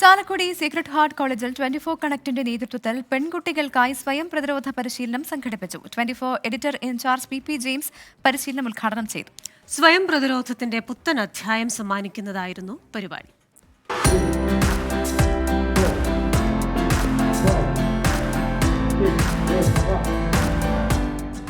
Chalakudy secret heart കോളേജിൽ twenty four കണക്ടിന്റെ നേതൃത്വത്തിൽ പെൺകുട്ടികൾക്കായി സ്വയം പ്രതിരോധ പരിശീലനം സംഘടിപ്പിച്ചു. Twenty four editor in charge P P James പരിശീലനം ഉദ്ഘാടനം ചെയ്തു. സ്വയം പ്രതിരോധത്തിന്റെ പുത്തൻ അധ്യായം സമ്മാനിക്കുന്നതായിരുന്നു പരിപാടി.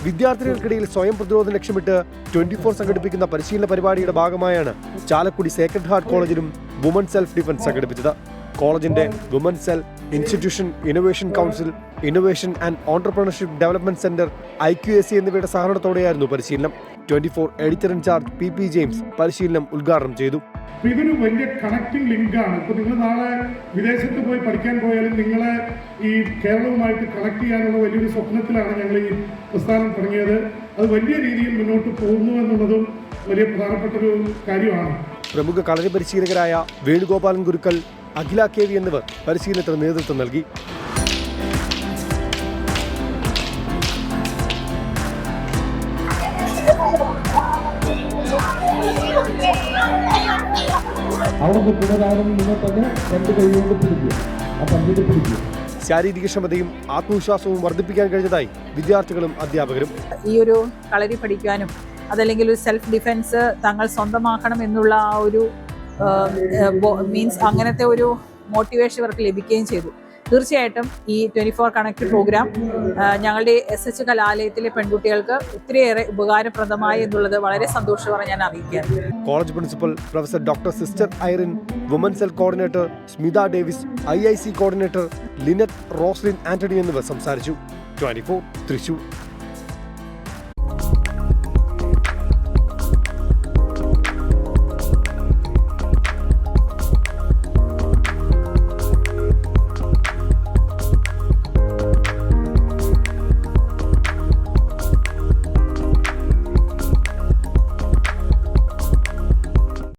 വിദ്യാർത്ഥികൾക്കിടയിൽ സ്വയം പ്രതിരോധം ലക്ഷ്യമിട്ട് ട്വന്റി ഫോർ സംഘടിപ്പിക്കുന്ന പരിശീലന പരിപാടിയുടെ ഭാഗമായാണ് ചാലക്കുടി സേക്രഡ് ഹാർട്ട് കോളേജിലും വുമൺ സെൽഫ് ഡിഫൻസ് സംഘടിപ്പിച്ചത്. കോളേജിന്റെ women's cell institution innovation council innovation and entrepreneurship development centre I Q S C എന്നിവയുടെ സഹകരണത്തോടെയായിരുന്നു പരിശീലനം. Twenty four editor in charge P P James പരിശീലനം ഉദ്ഘാടനം ചെയ്തു. ഇതൊരു വലിയ ലിങ്ക് ആണ്. ഇപ്പൊ നിങ്ങൾ നാളെ വിദേശത്ത് പോയി പഠിക്കാൻ പോയാലും നിങ്ങളെ ഈ കേരളവുമായിട്ട് കണക്ട് ചെയ്യാനുള്ള വലിയൊരു സ്വപ്നത്തിലാണ് ഞങ്ങൾ ഈ പ്രസ്ഥാനം തുടങ്ങിയത്. അത് വലിയ രീതിയിൽ മുന്നോട്ട് പോകുന്നു എന്നുള്ളതും വലിയ പ്രധാനപ്പെട്ട ഒരു കാര്യമാണ്. പ്രമുഖ കളരി പരിശീലകരായ വേണുഗോപാലൻ ഗുരുക്കൾ അഖില കെ വി എന്നിവർ പരിശീലനത്തിന് നേതൃത്വം നൽകി. അവിടുന്ന് തന്നെ രണ്ട് കൈകൊണ്ട് പിടിക്കുക. ആ പിടിക്കുക. ശാരീരിക ക്ഷമതയും ആത്മവിശ്വാസവും വർദ്ധിപ്പിക്കാൻ കഴിഞ്ഞതായി വിദ്യാർത്ഥികളും അധ്യാപകരും. ഈ ഒരു കളരി പഠിക്കാനും അതല്ലെങ്കിൽ ഒരു സെൽഫ് ഡിഫെൻസ് തങ്ങൾ സ്വന്തമാക്കണം എന്നുള്ള ആ ഒരു മീൻസ് അങ്ങനത്തെ ഒരു മോട്ടിവേഷൻ ഇവർക്ക് ലഭിക്കുകയും ചെയ്തു. തീർച്ചയായിട്ടും ഈ ട്വന്റി ഫോർ കണക്ട് പ്രോഗ്രാം ഞങ്ങളുടെ എസ് എച്ച് കലാലയത്തിലെ പെൺകുട്ടികൾക്ക് ഒത്തിരിയേറെ ഉപകാരപ്രദമായി എന്നുള്ളത് വളരെ സന്തോഷകരം ഞാൻ അറിയിക്കുകയാണ്. College principal professor doctor sister Irene woman cell coordinator Smitha Davis I I C coordinator Linette Roslin Antony എന്നിവർ സംസാരിച്ചു. Twenty four Thrissur.